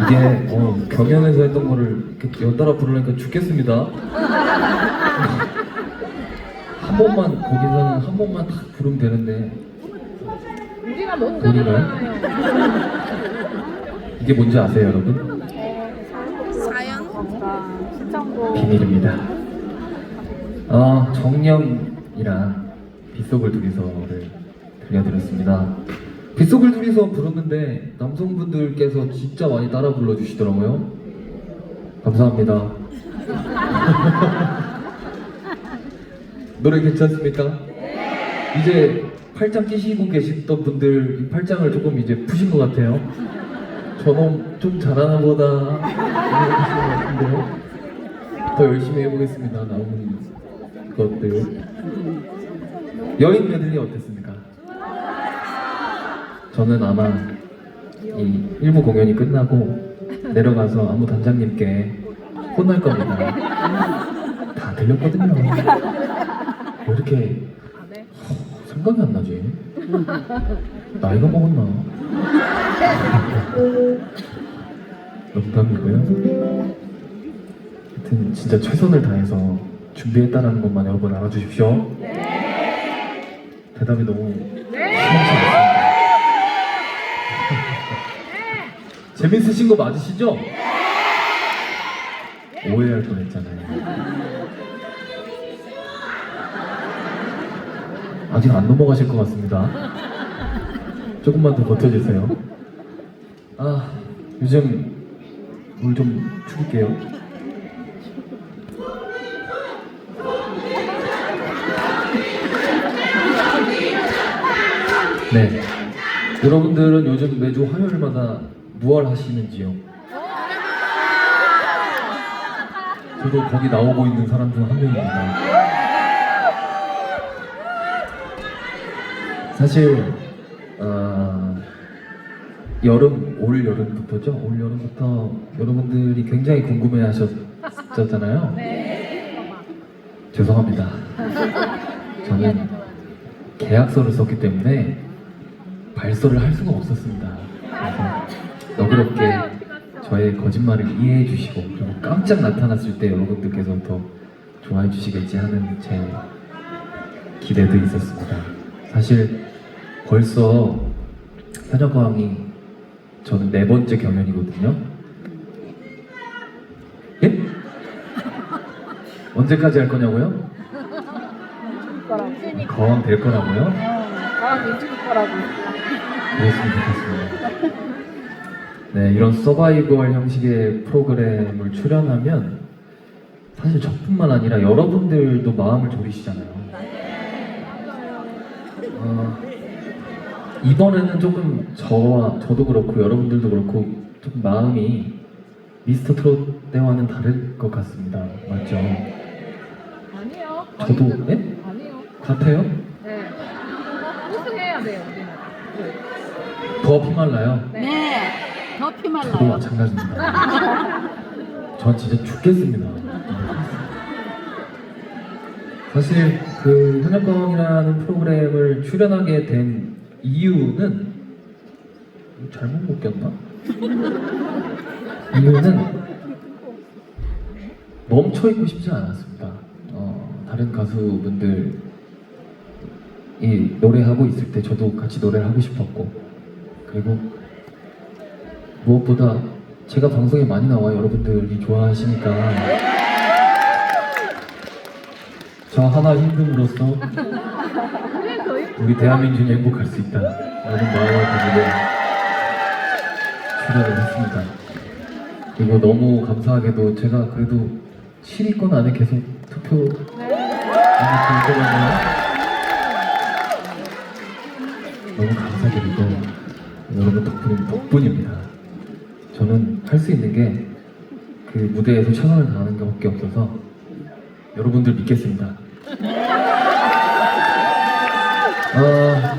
이게 어, 경연에서 했던 거를 이렇게 연달아 부르니까 죽겠습니다. 한 번만 거기서는 한 번만 딱 부르면 되는데 우리가 못 본인가요? 이게 뭔지 아세요, 여러분? 사연? 시청도 비밀입니다. 어, 정령이랑 빗속을 둘이서를 들려드렸습니다. 빗속을 둘이서 부르는데 남성분들께서 진짜 많이 따라 불러주시더라고요. 감사합니다. 노래 괜찮습니까? 이제 팔짱 끼시고 계시던 분들 이 팔짱을 조금 이제 푸신 것 같아요. 저놈 좀 잘하나 보다. 더 열심히 해보겠습니다. 나오는 것들. 여인 메들리 어땠습니까? 저는 아마 이 1부 공연이 끝나고 내려가서 아무 단장님께 혼날 겁니다. 다 들렸거든요. 왜 이렇게 허, 생각이 안 나지? 나이가 먹었나? 농담이고요. 하여튼 진짜 최선을 다해서 준비했다는 것만 여러분 알아주십시오. 대답이 너무 않습니다. 재밌으신 거 맞으시죠? 오해할 뻔했잖아요. 아직 안 넘어가실 것 같습니다. 조금만 더 버텨주세요. 아, 요즘 물 좀 줄게요. 네. 여러분들은 요즘 매주 화요일마다 무얼 하시는지요? 저도 거기 나오고 있는 사람 중 한 명입니다. 사실 어, 여름 올 여름부터죠. 올 여름부터 여러분들이 굉장히 궁금해하셨잖아요. 죄송합니다. 저는 계약서를 썼기 때문에 발설을 할 수가 없었습니다. 그래서 너그럽게 저의 거짓말을 이해해 주시고 그리고 깜짝 나타났을 때 여러분들께서 더 좋아해 주시겠지 하는 제 기대도 있었습니다. 사실 벌써 현역광이 저는 네 번째 경연이거든요. 예? 언제까지 할 거냐고요? 거라고. 거왕 될 거라고요? 아, 민준이 거라고. 그랬으면 좋겠습니다. 네, 이런 서바이벌 형식의 프로그램을 출연하면 사실 저뿐만 아니라 여러분들도 마음을 졸이시잖아요. 어, 이번에는 조금 저와 저도 그렇고 여러분들도 그렇고 조금 마음이 미스터 트롯 때와는 다를 것 같습니다. 맞죠? 아니요. 저도. 네? 아니요. 같아요? 네. 돼요. 더 피말라요. 네, 더 저도 피말라요. 마찬가지입니다. 전 진짜 죽겠습니다. 사실 그 현역광이라는 프로그램을 출연하게 된 이유는 잘못 먹겠나? 이유는 멈춰 있고 싶지 않았습니다. 어, 다른 가수분들 이 노래하고 있을 때 저도 같이 노래를 하고 싶었고 그리고 무엇보다 제가 방송에 많이 나와 여러분들이 좋아하시니까. 저 하나 힘듦으로써 우리 대한민국이 행복할 수 있다 라는 마음을 가지고 출연을 했습니다. 그리고 너무 감사하게도 제가 그래도 7위권 안에 계속 투표 많이 들거든요 너무 감사드리고 여러분 덕분, 덕분입니다. 저는 할 수 있는 게 그 무대에서 최선을 다하는 것밖에 없어서 여러분들 믿겠습니다. 아,